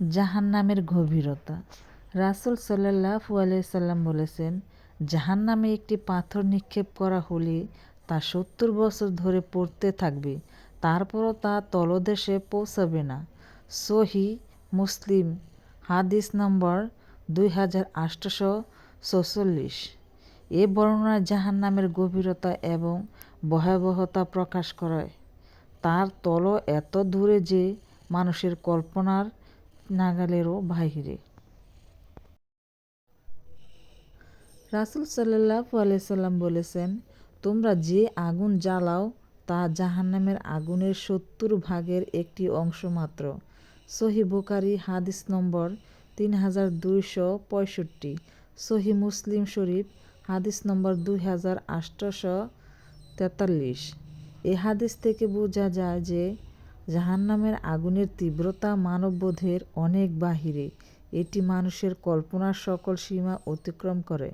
জাহান্নামের গভীরতা। রাসূল সাল্লাল্লাহু আলাইহি সাল্লাম বলেছেন, জাহান্নামে একটি পাথর নিক্ষেপ করা হলে তা সত্তর বছর ধরে পড়তে থাকবে, তারপরও তা তলদেশে পৌঁছাবে না। সহি মুসলিম, হাদিস নম্বর দুই হাজার এ বর্ণনায় জাহান্নামের গভীরতা এবং ভয়াবহতা প্রকাশ করে তার তল এত দূরে যে মানুষের কল্পনার নাগালেরও বাহিরে রাসুল সাল্লাল্লাহু আলাইহি সাল্লাম বলেছেন, তোমরা যে আগুন জ্বালাও, তা জাহান্নামের আগুনের সত্তর ভাগের একটি অংশ মাত্র। সহি বুখারী, হাদিস নম্বর তিন হাজার দুইশো পঁয়ষট্টি। সহি মুসলিম শরীফ, হাদিস নম্বর দুই হাজার আটশো তেতাল্লিশ। এ হাদিস থেকে বোঝা যায় যে জাহান্নামের আগুনের তীব্রতা মানববোধের অনেক বাহিরে। এটি মানুষের কল্পনার সকল সীমা অতিক্রম করে।